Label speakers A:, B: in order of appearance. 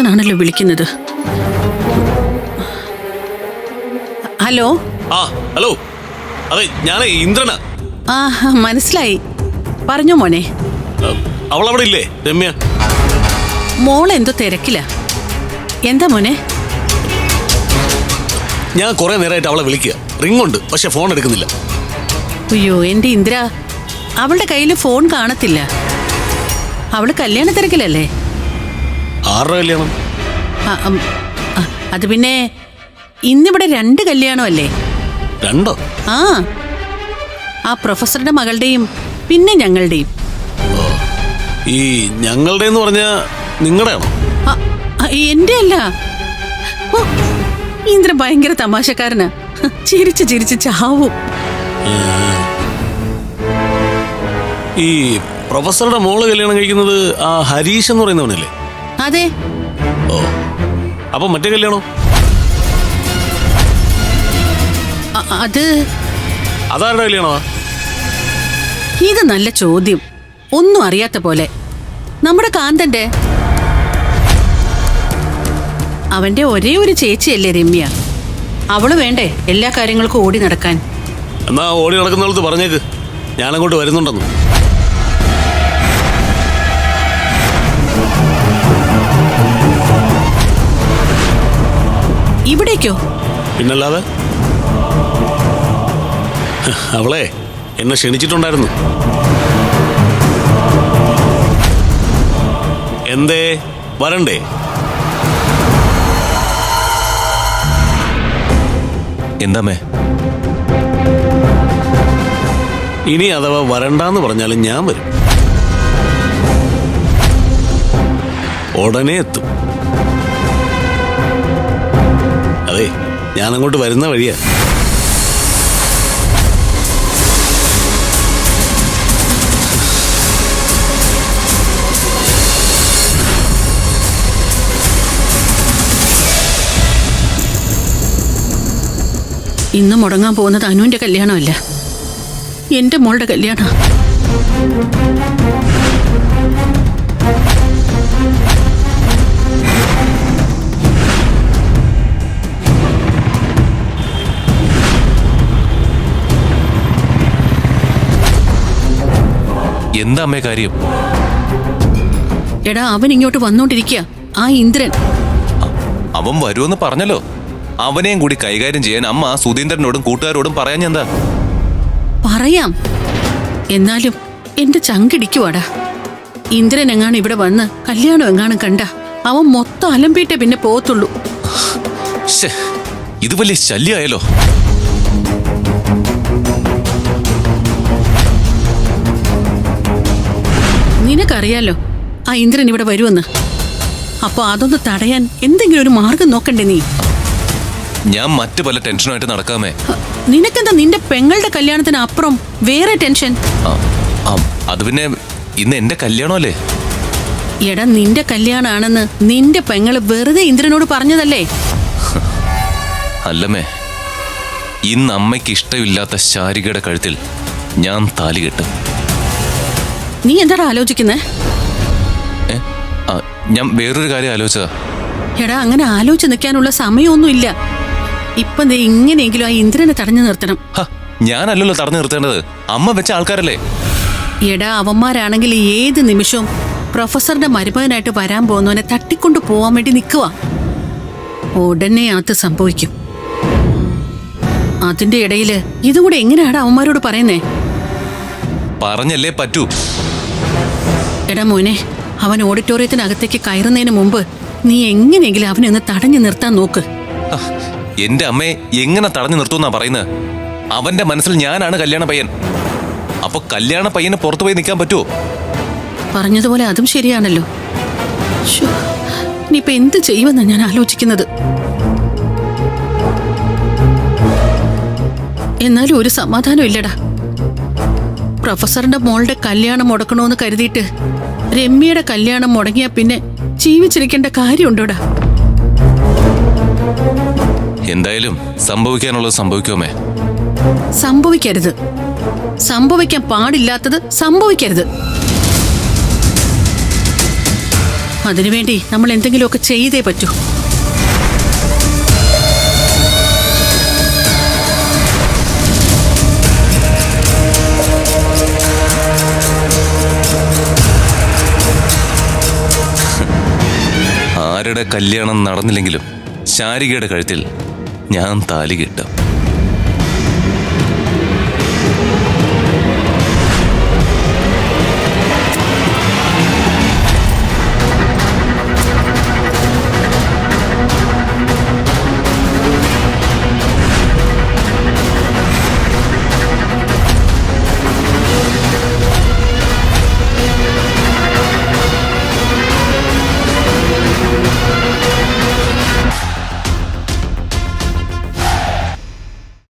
A: ദുഷ്ടനാണല്ലോ വിളിക്കുന്നത്. ഹലോ?
B: ആ ഹലോ. അതെ ഞാനേ ഇന്ദ്രനാ.
A: ആ മനസ്സിലായി. പറഞ്ഞോ മോനെ.
B: അവൾ അവിടെ ഇല്ലേ രമ്യ?
A: മോൾ എന്തോ തിരക്കില്ല എന്താ മോനെ?
B: ഞാൻ കുറെ നേരമായിട്ട് അവളെ വിളിക്കുക റിംഗ് ഉണ്ട് പക്ഷെ ഫോൺ എടുക്കുന്നില്ല.
A: അയ്യോ എന്റെ ഇന്ദ്ര. അവളുടെ കയ്യിൽ ഫോൺ കാണത്തില്ല. അവൾ കല്യാണ തിരക്കിലല്ലേ?
B: ആരുടെ കല്യാണം?
A: ആ, ഉം, ആ, അത് പിന്നെ ഇന്നിവിടെ രണ്ട് കല്യാണമല്ലേ?
B: രണ്ടോ?
A: ആ ആ പ്രൊഫസറുടെ മകളുടെയും പിന്നെ ഞങ്ങളുടെയും.
B: ഈ ഞങ്ങളുടെ എന്ന് പറഞ്ഞ നിങ്ങളുടെ ആണോ
A: ആ, ആ, എന്റെ അല്ല ഓ ഇന്ദ്രൻ ഭയങ്കര തമാശക്കാരനാ. ചിരിച്ച് ചിരിച്ച് ചാവും.
B: ഈ പ്രൊഫസറുടെ മോൾ കല്യാണം കഴിക്കുന്നത് ആ ഹരീഷ് എന്ന് പറയുന്നവനല്ലേ?
A: അതെ.
B: ഓ. അപ്പൊ മറ്റേ കല്യാണോ?
A: അത്
B: അതാരുടെ കല്യാണോ
A: ഇത് നല്ല ചോദ്യം. ഒന്നും അറിയാത്ത പോലെ. നമ്മുടെ കാന്തന്റെ? അവന്റെ ഒരേ ഒരു ചേച്ചിയല്ലേ രമ്യ. അവൾ വേണ്ടേ എല്ലാ കാര്യങ്ങൾക്കും ഓടി നടക്കാൻ?
B: എന്നാ ഓടി നടക്കുന്നിടത്ത് പറഞ്ഞേക്ക്. ഞാനങ്ങോട്ട് വരുന്നുണ്ടെന്ന്. പിന്നല്ലാതെ? അവളെ എന്നെ ക്ഷണിച്ചിട്ടുണ്ടായിരുന്നു. എന്തേ? വരണ്ടേ?
C: എന്താമേ
B: ഇനി അഥവാ വരണ്ടാന്ന് പറഞ്ഞാലും ഞാൻ വരും. ഉടനെ എത്തും. അതെ ഞാൻ അങ്ങോട്ട് വരുന്ന വഴിയാ.
A: ഇന്ന് മുടങ്ങാൻ പോകുന്നത് അനുവിന്റെ കല്യാണമല്ല. എന്റെ മോളുടെ കല്യാണ
C: എന്താ അമ്മേ കാര്യം?
A: എടാ അവൻ ഇങ്ങോട്ട് വന്നോണ്ടിരിക്കുക ആ ഇന്ദ്രൻ.
C: അവൻ വരുമെന്ന് പറഞ്ഞല്ലോ. അവനെയും കൂടി കൈകാര്യം ചെയ്യാൻ അമ്മ സുധീന്ദ്രനോടും കൂട്ടുകാരോടും പറയാൻ എന്താ?
A: പറയാം. എന്നാലും എന്റെ ചങ്കിടിക്കുവാടാ. ഇന്ദ്രൻ എങ്ങാണ് ഇവിടെ വന്ന് കല്യാണം എങ്ങാണ് കണ്ട? അവൻ മൊത്തം അലമ്പിയിട്ടേ പിന്നെ പോകത്തുള്ളൂ.
C: ഇത് വലിയ ശല്യമായല്ലോ
A: നിനക്കറിയാലോ ആ ഇന്ദ്രൻ ഇവിടെ വരുമെന്ന്. അപ്പൊ അതൊന്ന് തടയാൻ എന്തെങ്കിലും ഒരു മാർഗം നോക്കണ്ടേ നീ?
C: ഞാൻ മറ്റു പല ടെൻഷനായിട്ട് നടക്കാമേ.
A: നിനക്കെന്താ നിന്റെ പെങ്ങളുടെ കല്യാണത്തിന് അപ്പുറം വേറെ ടെൻഷൻ?
C: അത് പിന്നെ ഇന്ന് എന്റെ കല്യാണമല്ലേ?
A: എടാ നിന്റെ കല്യാണാണെന്ന് നിന്റെ പെങ്ങൾ വെറുതെ ഇന്ദ്രനോട് പറഞ്ഞതല്ലേ?
C: അല്ലമ്മേ ഇന്ന് അമ്മയ്ക്ക് ഇഷ്ടമില്ലാത്ത ശാരികയുടെ കഴുത്തിൽ ഞാൻ താലി കെട്ടും.
A: നീ എന്താടാ ആലോചിക്കുന്നേ?
C: ഞാൻ വേറൊരു കാര്യം ആലോചിച്ചതാ.
A: എടാ അങ്ങനെ ആലോചിച്ച് നിൽക്കാനുള്ള സമയമൊന്നുമില്ല. ഇപ്പൊ നീ ഇങ്ങനെയെങ്കിലും ആ ഇന്ദ്രനെ തടഞ്ഞു നിർത്തണം.
C: ഞാനല്ലല്ലോ തടഞ്ഞു നിർത്തേണ്ടത്. അമ്മ വെച്ച ആൾക്കാരല്ലേ?
A: എടാ അവന്മാരാണെങ്കിൽ ഏത് നിമിഷവും പ്രൊഫസറുടെ മരുമകനായിട്ട് വരാൻ പോകുന്നവനെ തട്ടിക്കൊണ്ട് പോവാൻ വേണ്ടി നിൽക്കുക ഉടനെ അത് സംഭവിക്കും. അതിന്റെ ഇടയിൽ ഇതുകൂടെ എങ്ങനെയാണ് അവന്മാരോട് പറയുന്നേ?
C: പറഞ്ഞല്ലേ പറ്റൂ.
A: എടാ മോനെ അവൻ ഓഡിറ്റോറിയത്തിനകത്തേക്ക് കയറുന്നതിന് മുമ്പ് നീ എങ്ങനെയെങ്കിലും അവനെ ഒന്ന് തടഞ്ഞു നിർത്താൻ നോക്ക്.
C: എന്റെ അമ്മയെ എങ്ങനെ തടഞ്ഞു നിർത്തുമെന്നാ പറയുന്നത്? അവന്റെ മനസ്സിൽ ഞാനാണ് കല്യാണ പയ്യൻ. അപ്പൊ കല്യാണ പയ്യന് പുറത്തു പോയി നിൽക്കാൻ പറ്റുമോ
A: പറഞ്ഞതുപോലെ അതും ശരിയാണല്ലോ. ഇനിയിപ്പോ എന്ത് ചെയ്യുമെന്നാ ഞാൻ ആലോചിക്കുന്നത്? എന്നാലും ഒരു സമാധാനം ഇല്ലടാ. പ്രൊഫസറിന്റെ മോളുടെ കല്യാണം മുടക്കണോന്ന് കരുതിയിട്ട് രമ്യയുടെ കല്യാണം മുടങ്ങിയ പിന്നെ ജീവിച്ചിരിക്കേണ്ട കാര്യമുണ്ടോടാ?
C: എന്തായാലും സംഭവിക്കാനുള്ളത് സംഭവിക്കുമേ.
A: സംഭവിക്കരുത്. സംഭവിക്കാൻ പാടില്ലാത്തത് സംഭവിക്കരുത്. അതിനുവേണ്ടി നമ്മൾ എന്തെങ്കിലുമൊക്കെ ചെയ്തേ പറ്റൂ.
C: കല്യാണം നടന്നില്ലെങ്കിലും ശാരികയുടെ കഴുത്തിൽ ഞാൻ താലി കിട്ടും.